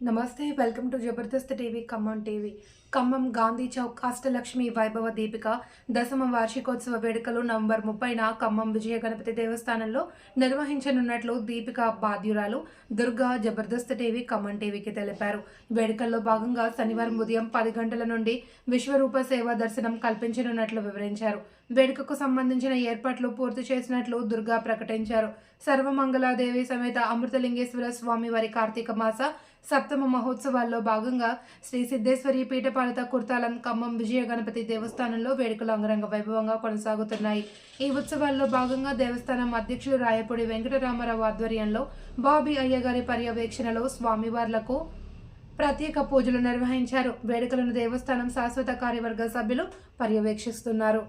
నమస్తే welcome to Jabardast TV Khammam TV. Khammam Gandhi Chowk Ashtalakshmi Vaibhava Deepika దశమ వార్షికోత్సవ వేడుకలు నవంబర్ ముప్పైన ఖమ్మం విజయ గణపతి దేవస్థానంలో నిర్వహించనున్నట్లు దీపిక బాధ్యురాలు దుర్గా జబర్దస్త్ టీవీ ఖమ్మం టీవీకి తెలిపారు. వేడుకల్లో భాగంగా శనివారం ఉదయం పది గంటల నుండి విశ్వరూప సేవ దర్శనం కల్పించనున్నట్లు వివరించారు. వేడుకకు సంబంధించిన ఏర్పాట్లు పూర్తి చేసినట్లు దుర్గా ప్రకటించారు. సర్వమంగళాదేవి సమేత అమృతలింగేశ్వర స్వామి వారి కార్తీక మాస సప్తమ మహోత్సవాల్లో భాగంగా శ్రీ సిద్ధేశ్వరి పీఠపాలిత కుర్తాలం ఖమ్మం విజయ గణపతి దేవస్థానంలో వేడుకలు అంగరంగ వైభవంగా కొనసాగుతున్నాయి. ఈ ఉత్సవాల్లో భాగంగా దేవస్థానం అధ్యక్షుడు రాయపూడి వెంకటరామారావు ఆధ్వర్యంలో బాబీ అయ్యగారి పర్యవేక్షణలో స్వామివార్లకు ప్రత్యేక పూజలు నిర్వహించారు. వేడుకలను దేవస్థానం శాశ్వత కార్యవర్గ సభ్యులు పర్యవేక్షిస్తున్నారు.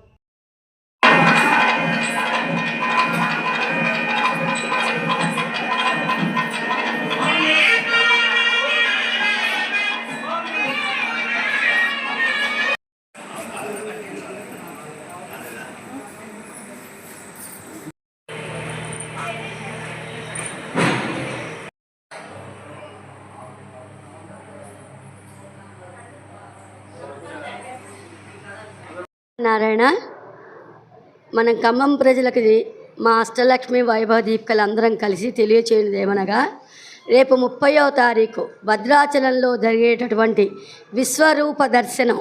నారాయణ. మన ఖమ్మం ప్రజలకి మా అష్టలక్ష్మి వైభవ దీపికలు అందరం కలిసి తెలియచేయనిది ఏమనగా రేపు ముప్పయో తారీఖు భద్రాచలంలో జరిగేటటువంటి విశ్వరూప దర్శనం.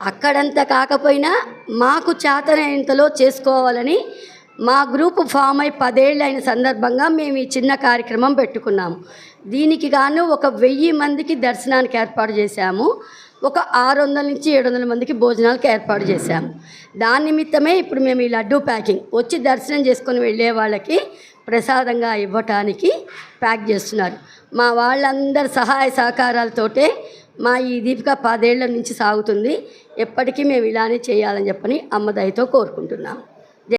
అక్కడంతా కాకపోయినా మాకు చేతనైనంతలో చేసుకోవాలని మా గ్రూప్ ఫామ్ అయి పదేళ్ళైన సందర్భంగా మేము ఈ చిన్న కార్యక్రమం పెట్టుకున్నాము. దీనికి గాను ఒక వెయ్యి మందికి దర్శనానికి ఏర్పాటు చేశాము. ఒక ఆరు వందల నుంచి ఏడు వందల మందికి భోజనాలకు ఏర్పాటు చేశాము. దాని నిమిత్తమే ఇప్పుడు మేము ఈ లడ్డూ ప్యాకింగ్ వచ్చి దర్శనం చేసుకొని వెళ్ళే వాళ్ళకి ప్రసాదంగా ఇవ్వటానికి ప్యాక్ చేస్తున్నారు. మా వాళ్ళందరి సహాయ సహకారాలతోటే మా ఈ దీపిక పదేళ్ళ నుంచి సాగుతుంది. ఎప్పటికీ మేము ఇలానే చేయాలని చెప్పని అమ్మ కోరుకుంటున్నాము.